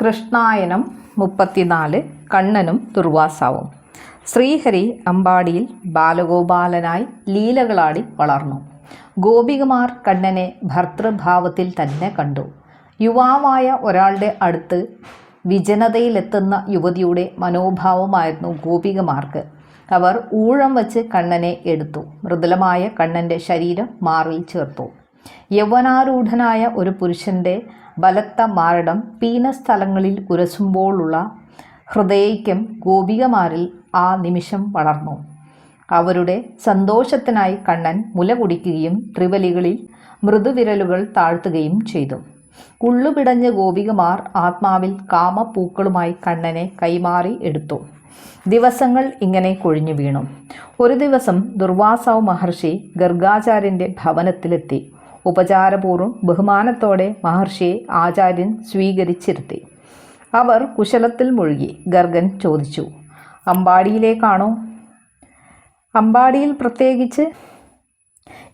കൃഷ്ണായനം മുപ്പത്തിനാല് കണ്ണനും ദുർവാസാവും ശ്രീഹരി അമ്പാടിയിൽ ബാലഗോപാലനായി ലീലകളാടി വളർന്നു. ഗോപികമാർ കണ്ണനെ ഭർതൃഭാവത്തിൽ തന്നെ കണ്ടു. യുവാവായ ഒരാളുടെ അടുത്ത് വിജനതയിലെത്തുന്ന യുവതിയുടെ മനോഭാവമായിരുന്നു ഗോപികമാർക്ക്. അവർ ഊഴം വച്ച് കണ്ണനെ എടുത്തു. മൃദുലമായ കണ്ണന്റെ ശരീരം മാറിൽ ചേർത്തു. യൗവനാരൂഢനായ ഒരു പുരുഷന്റെ ബലത്ത മാരടം പീനസ്ഥലങ്ങളിൽ ഉരസുമ്പോഴുള്ള ഹൃദയയ്ക്കും ഗോപികമാരിൽ ആ നിമിഷം വളർന്നു. അവരുടെ സന്തോഷത്തിനായി കണ്ണൻ മുല കുടിക്കുകയും ത്രിവലികളിൽ മൃദുവിരലുകൾ താഴ്ത്തുകയും ചെയ്തു. ഉള്ളുപിടഞ്ഞ ഗോപികമാർ ആത്മാവിൽ കാമപ്പൂക്കളുമായി കണ്ണനെ കൈമാറി എടുത്തു. ദിവസങ്ങൾ ഇങ്ങനെ കൊഴിഞ്ഞു വീണു. ഒരു ദിവസം ദുർവാസാവ് മഹർഷി ഗർഗാചാര്യന്റെ ഭവനത്തിലെത്തി. ഉപചാരപൂർവം ബഹുമാനത്തോടെ മഹർഷിയെ ആചാര്യൻ സ്വീകരിച്ചിരുത്തി. അവർ കുശലത്തിൽ മുഴുകി. ഗർഗൻ ചോദിച്ചു അമ്പാടിയിലേക്കാണോ? അമ്പാടിയിൽ പ്രത്യേകിച്ച്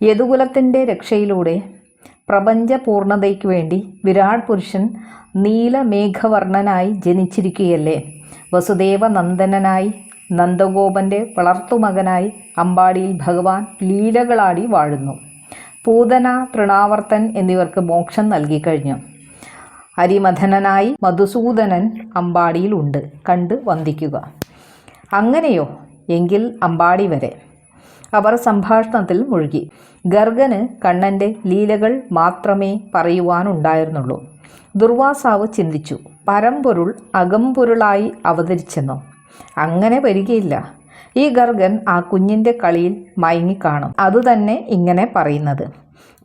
യദുകുലത്തിന്റെ രക്ഷയിലൂടെ പ്രപഞ്ച പൂർണതയ്ക്ക് വേണ്ടി വിരാട് പുരുഷൻ നീലമേഘവർണനായി ജനിച്ചിരിക്കുകയല്ലേ? വസുദേവ നന്ദനനായി നന്ദഗോപന്റെ വളർത്തുമകനായി അമ്പാടിയിൽ ഭഗവാൻ ലീലകളാടി വാഴുന്നു. പൂതന തൃണാവർത്തൻ എന്നിവർക്ക് മോക്ഷം നൽകിക്കഴിഞ്ഞു അരിമഥനനായി മധുസൂദനൻ അമ്പാടിയിൽ ഉണ്ട്. കണ്ട് വന്ദിക്കുക. അങ്ങനെയോ? എങ്കിൽ അമ്പാടി വരെ. അവർ സംഭാഷണത്തിൽ മുഴുകി. ഗർഗന് കണ്ണന്റെ ലീലകൾ മാത്രമേ പറയുവാനുണ്ടായിരുന്നുള്ളൂ. ദുർവാസാവ് ചിന്തിച്ചു. പരമ്പൊരുൾ അകമ്പൊരുളായി അവതരിച്ചെന്നോ? അങ്ങനെ വരികയില്ല. ഈ ഗർഗൻ ആ കുഞ്ഞിന്റെ കളിയിൽ മയങ്ങിക്കാണും. അതുതന്നെ ഇങ്ങനെ പറയുന്നത്.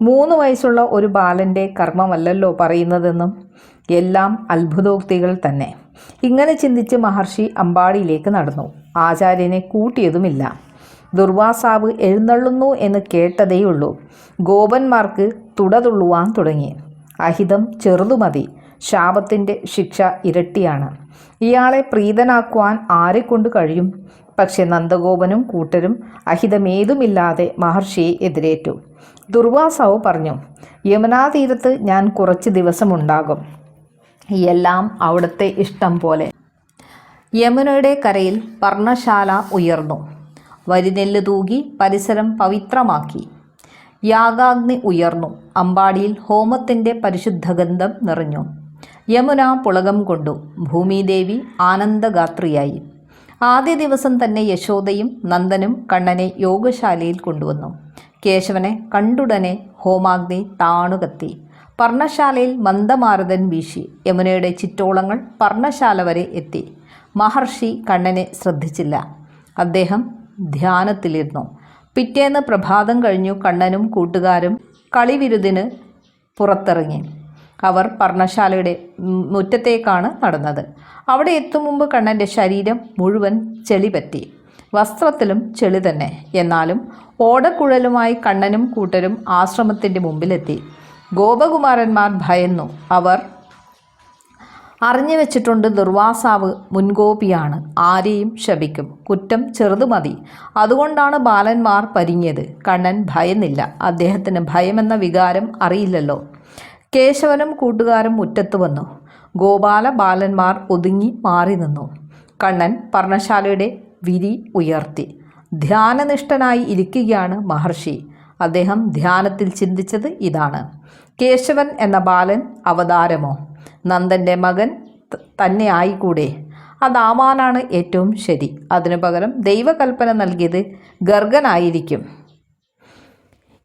മൂന്ന് വയസ്സുള്ള ഒരു ബാലന്റെ കർമ്മമല്ലല്ലോ പറയുന്നതെന്നും എല്ലാം അത്ഭുതോക്തികൾ തന്നെ. ഇങ്ങനെ ചിന്തിച്ച് മഹർഷി അമ്പാടിയിലേക്ക് നടന്നു. ആചാര്യനെ കൂട്ടിയതുമില്ല. ദുർവാസാവ് എഴുന്നള്ളുന്നു എന്ന് കേട്ടതേയുള്ളൂ. ഗോപന്മാർക്ക് തുടതുള്ളുവാൻ തുടങ്ങി. അഹിതം ചെറുതുമതി. ശാപത്തിന്റെ ശിക്ഷ ഇരട്ടിയാണ്. ഇയാളെ പ്രീതനാക്കുവാൻ ആരെക്കൊണ്ട് കഴിയും? പക്ഷെ നന്ദഗോപനും കൂട്ടരും അഹിതമേതുമില്ലാതെ മഹർഷിയെ എതിരേറ്റു. ദുർവാസാവ് പറഞ്ഞു യമുനാതീരത്ത് ഞാൻ കുറച്ച് ദിവസമുണ്ടാകും. എല്ലാം അവിടുത്തെ ഇഷ്ടം പോലെ. യമുനയുടെ കരയിൽ പർണശാല ഉയർന്നു. വരിനെല്ല് തൂകി പരിസരം പവിത്രമാക്കി. യാഗാഗ്നി ഉയർന്നു. അമ്പാടിയിൽ ഹോമത്തിന്റെ പരിശുദ്ധഗന്ധം നിറഞ്ഞു. യമുന പുളകം കൊണ്ടു. ഭൂമിദേവി ആനന്ദഗാത്രിയായി. ആദ്യ ദിവസം തന്നെ യശോദയും നന്ദനും കണ്ണനെ യോഗശാലയിൽ കൊണ്ടുവന്നു. കേശവനെ കണ്ടുടനെ ഹോമാഗ്നി താണുകത്തി. പർണശാലയിൽ മന്ദമാരുതൻ വീശി. യമുനയുടെ ചിറ്റോളങ്ങൾ പർണശാല വരെ എത്തി. മഹർഷി കണ്ണനെ ശ്രദ്ധിച്ചില്ല. അദ്ദേഹം ധ്യാനത്തിലിരുന്നു. പിറ്റേന്ന് പ്രഭാതം കഴിഞ്ഞു കണ്ണനും കൂട്ടുകാരും കളിവിരുദിന് പുറത്തിറങ്ങി. അവർ പർണശാലയുടെ മുറ്റത്തേക്കാണ് നടന്നത്. അവിടെ എത്തും മുമ്പ് കണ്ണന്റെ ശരീരം മുഴുവൻ ചെളി പറ്റി വസ്ത്രത്തിലും ചെളി തന്നെ. എന്നാലും ഓടക്കുഴലുമായി കണ്ണനും കൂട്ടരും ആശ്രമത്തിന്റെ മുമ്പിലെത്തി. ഗോപകുമാരന്മാർ ഭയന്നു. അവർ അറിഞ്ഞു വെച്ചിട്ടുണ്ട് ദുർവാസാവ് മുൻകോപിയാണ്. ആരെയും ശപിക്കും. കുറ്റം ചെറുതു മതി. അതുകൊണ്ടാണ് ബാലന്മാർ പരിങ്ങിയത്. കണ്ണൻ ഭയന്നില്ല. അദ്ദേഹത്തിന് ഭയമെന്ന വികാരം അറിയില്ലല്ലോ. കേശവനും കൂട്ടുകാരും മുറ്റത്ത് വന്നു. ഗോപാല ബാലന്മാർ ഒതുങ്ങി മാറി നിന്നു. കണ്ണൻ പർണശാലയുടെ വിരി ഉയർത്തി. ധ്യാനനിഷ്ഠനായി ഇരിക്കുകയാണ് മഹർഷി. അദ്ദേഹം ധ്യാനത്തിൽ ചിന്തിച്ചത് ഇതാണ്. കേശവൻ എന്ന ബാലൻ അവതാരമോ? നന്ദന്റെ മകൻ തന്നെ ആയിക്കൂടെ? അതാവാനാണ് ഏറ്റവും ശരി. അതിനു പകരം ദൈവകൽപ്പന നൽകിയത് ഗർഗനായിരിക്കും.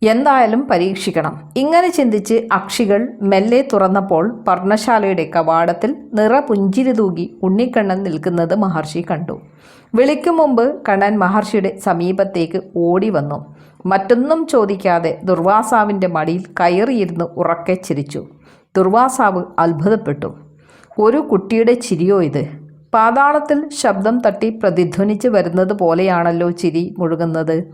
എന്തായാലും പരീക്ഷിക്കണം. ഇങ്ങനെ ചിന്തിച്ച് അക്ഷികൾ മെല്ലെ തുറന്നപ്പോൾ പർണശാലയുടെ കവാടത്തിൽ നിറപുഞ്ചിരി തൂകി ഉണ്ണിക്കണ്ണൻ നിൽക്കുന്നത് മഹർഷി കണ്ടു. വിളിക്കും മുമ്പ് കണ്ണൻ മഹർഷിയുടെ സമീപത്തേക്ക് ഓടി വന്നു. മറ്റൊന്നും ചോദിക്കാതെ ദുർവാസാവിന്റെ മടിയിൽ കയറിയിരുന്ന് ഉറക്കെ ചിരിച്ചു. ദുർവാസാവ് അത്ഭുതപ്പെട്ടു. ഒരു കുട്ടിയുടെ ചിരിയോ ഇത്? പാതാളത്തിൽ ശബ്ദം തട്ടി പ്രതിധ്വനിച്ച് വരുന്നത് പോലെയാണല്ലോ ചിരി മുഴുകുന്നത്.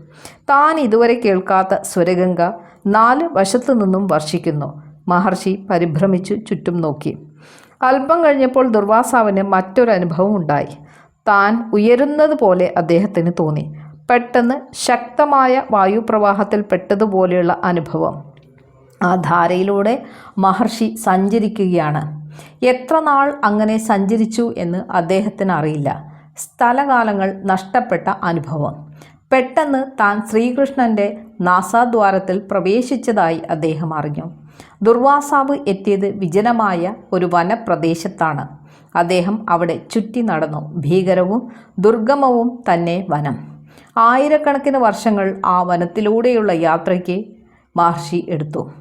താൻ ഇതുവരെ കേൾക്കാത്ത സ്വരഗംഗ നാല് വശത്തു നിന്നും വർഷിക്കുന്നു. മഹർഷി പരിഭ്രമിച്ചു ചുറ്റും നോക്കി. അല്പം കഴിഞ്ഞപ്പോൾ ദുർവാസാവിന് മറ്റൊരനുഭവം ഉണ്ടായി. താൻ ഉയരുന്നത് പോലെ അദ്ദേഹത്തിന് തോന്നി. പെട്ടെന്ന് ശക്തമായ വായുപ്രവാഹത്തിൽ പെട്ടതുപോലെയുള്ള അനുഭവം. ആ ധാരയിലൂടെ മഹർഷി സഞ്ചരിക്കുകയാണ്. എത്ര നാൾ അങ്ങനെ സഞ്ചരിച്ചു എന്ന് അദ്ദേഹത്തിന് അറിയില്ല. സ്ഥലകാലങ്ങൾ നഷ്ടപ്പെട്ട അനുഭവം. പെട്ടെന്ന് താൻ ശ്രീകൃഷ്ണന്റെ നാസാദ്വാരത്തിൽ പ്രവേശിച്ചതായി അദ്ദേഹം അറിഞ്ഞു. ദുർവാസാവ് എത്തിയത് വിജനമായ ഒരു വനപ്രദേശത്താണ്. അദ്ദേഹം അവിടെ ചുറ്റി നടന്നു. ഭീകരവും ദുർഗമവും തന്നെ വനം. ആയിരക്കണക്കിന് വർഷങ്ങൾ ആ വനത്തിലൂടെയുള്ള യാത്രയ്ക്ക് മഹർഷി എടുത്തു.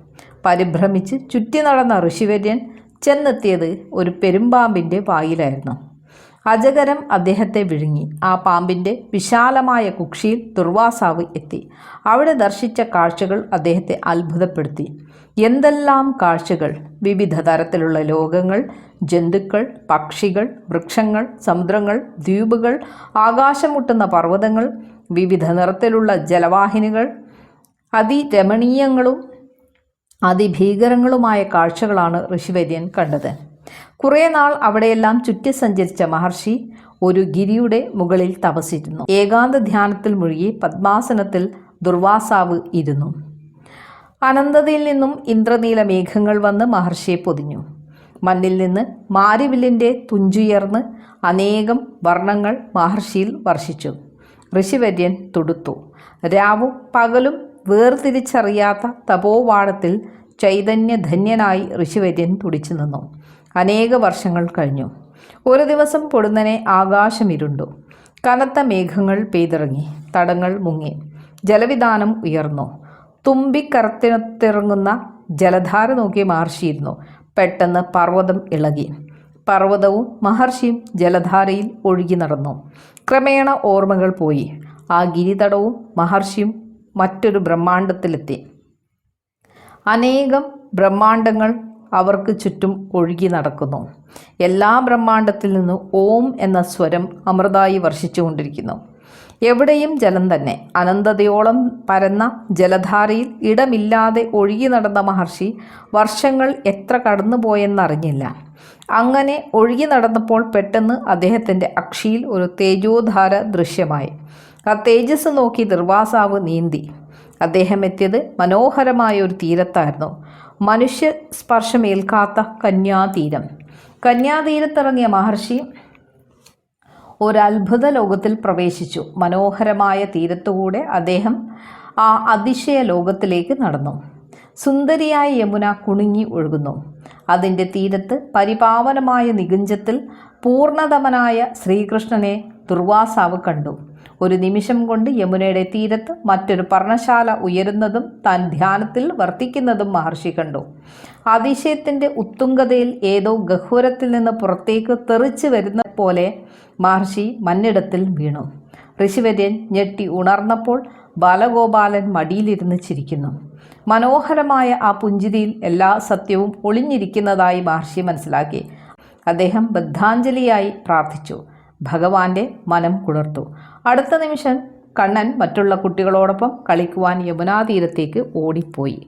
പരിഭ്രമിച്ച് ചുറ്റി നടന്ന ഋഷിവര്യൻ ചെന്നെത്തിയത് ഒരു പെരുമ്പാമ്പിന്റെ വായിലായിരുന്നു. അജകരം അദ്ദേഹത്തെ വിഴുങ്ങി. ആ പാമ്പിന്റെ വിശാലമായ കുക്ഷിയിൽ ദുർവാസാവ് എത്തി. അവിടെ ദർശിച്ച കാഴ്ചകൾ അദ്ദേഹത്തെ അത്ഭുതപ്പെടുത്തി. എന്തെല്ലാം കാഴ്ചകൾ? വിവിധ തരത്തിലുള്ള ലോകങ്ങൾ ജന്തുക്കൾ പക്ഷികൾ വൃക്ഷങ്ങൾ സമുദ്രങ്ങൾ ദ്വീപുകൾ ആകാശമുട്ടുന്ന പർവതങ്ങൾ വിവിധ നിറത്തിലുള്ള ജലവാഹിനികൾ അതിരമണീയങ്ങളും അതിഭീകരങ്ങളുമായ കാഴ്ചകളാണ് ഋഷിവര്യൻ കണ്ടത്. കുറേ നാൾ അവിടെയെല്ലാം ചുറ്റി സഞ്ചരിച്ച മഹർഷി ഒരു ഗിരിയുടെ മുകളിൽ തപസിരുന്നു ഏകാന്ത ധ്യാനത്തിൽ മുഴുകി പദ്മാസനത്തിൽ ദുർവാസാവ് ഇരുന്നു. അനന്തതയിൽ നിന്നും ഇന്ദ്രനീല മേഘങ്ങൾ വന്ന് മഹർഷിയെ പൊതിഞ്ഞു. മണ്ണിൽ നിന്ന് മാരിവില്ലിന്റെ തുഞ്ചുയർന്ന് അനേകം വർണങ്ങൾ മഹർഷിയിൽ വർഷിച്ചു. ഋഷിവര്യൻ തുടുത്തു. രാവും പകലും വേർതിരിച്ചറിയാത്ത തപോവാടത്തിൽ ചൈതന്യധന്യനായി ഋഷിവര്യൻ തുടിച്ചു നിന്നു. അനേക വർഷങ്ങൾ കഴിഞ്ഞു. ഒരു ദിവസം പൊടുന്നനെ ആകാശമിരുണ്ടു. കനത്ത മേഘങ്ങൾ പെയ്തിറങ്ങി. തടങ്ങൾ മുങ്ങി. ജലവിധാനം ഉയർന്നു. തുമ്പിക്കരത്തിനത്തിറങ്ങുന്ന ജലധാര നോക്കി മഹർഷിയിരുന്നു. പെട്ടെന്ന് പർവതം ഇളകി. പർവതവും മഹർഷിയും ജലധാരയിൽ ഒഴുകി നടന്നു. ക്രമേണ ഓർമ്മകൾ പോയി. ആ ഗിരിതടവും മഹർഷിയും മറ്റൊരു ബ്രഹ്മാണ്ടത്തിലെത്തി അനേകം ബ്രഹ്മാണ്ടങ്ങൾ അവർക്ക് ചുറ്റും ഒഴുകി നടക്കുന്നു. എല്ലാ ബ്രഹ്മാണ്ടത്തിൽ നിന്നും ഓം എന്ന സ്വരം അമൃതായി വർഷിച്ചുകൊണ്ടിരിക്കുന്നു. എവിടെയും ജലം തന്നെ. അനന്തതയോളം പരന്ന ജലധാരയിൽ ഇടമില്ലാതെ ഒഴുകി നടന്ന മഹർഷി വർഷങ്ങൾ എത്ര കടന്നുപോയെന്നറിഞ്ഞില്ല. അങ്ങനെ ഒഴുകി നടന്നപ്പോൾ പെട്ടെന്ന് അദ്ദേഹത്തിന്റെ അക്ഷിയിൽ ഒരു തേജോധാര ദൃശ്യമായി. ആ തേജസ് നോക്കി ദുർവാസാവ് നീന്തി. അദ്ദേഹം എത്തിയത് മനോഹരമായ ഒരു തീരത്തായിരുന്നു. മനുഷ്യ സ്പർശമേൽക്കാത്ത കന്യാതീരം. കന്യാതീരത്തിറങ്ങിയ മഹർഷി ഒരത്ഭുത ലോകത്തിൽ പ്രവേശിച്ചു. മനോഹരമായ തീരത്തുകൂടെ അദ്ദേഹം ആ അതിശയ ലോകത്തിലേക്ക് നടന്നു. സുന്ദരിയായ യമുന കുണുങ്ങി ഒഴുകുന്നു. അതിന്റെ തീരത്ത് പരിപാവനമായ നികുഞ്ചത്തിൽ പൂർണതമനായ ശ്രീകൃഷ്ണനെ ദുർവാസാവ് കണ്ടു. ഒരു നിമിഷം കൊണ്ട് യമുനയുടെ തീരത്ത് മറ്റൊരു പർണശാല ഉയരുന്നതും താൻ ധ്യാനത്തിൽ വർത്തിക്കുന്നതും മഹർഷി കണ്ടു. അതിശയത്തിന്റെ ഉത്തുംഗതയിൽ ഏതോ ഗഹൂരത്തിൽ നിന്ന് പുറത്തേക്ക് തെറിച്ചു വരുന്ന പോലെ മഹർഷി മന്നിടത്തിൽ വീണു. ഋഷിവര്യൻ ഞെട്ടി ഉണർന്നപ്പോൾ ബാലഗോപാലൻ മടിയിലിരുന്ന് ചിരിക്കുന്നു. മനോഹരമായ ആ പുഞ്ചിരിയിൽ എല്ലാ സത്യവും ഒളിഞ്ഞിരിക്കുന്നതായി മഹർഷി മനസ്സിലാക്കി. അദ്ദേഹം ബദ്ധാഞ്ജലിയായി പ്രാർത്ഥിച്ചു. ഭഗവാന്റെ മനം കുളിർത്തു. അടുത്ത നിമിഷം കണ്ണൻ മറ്റുള്ള കുട്ടികളോടൊപ്പം കളിക്കുവാൻ യമുനാതീരത്തേക്ക് ഓടിപ്പോയി.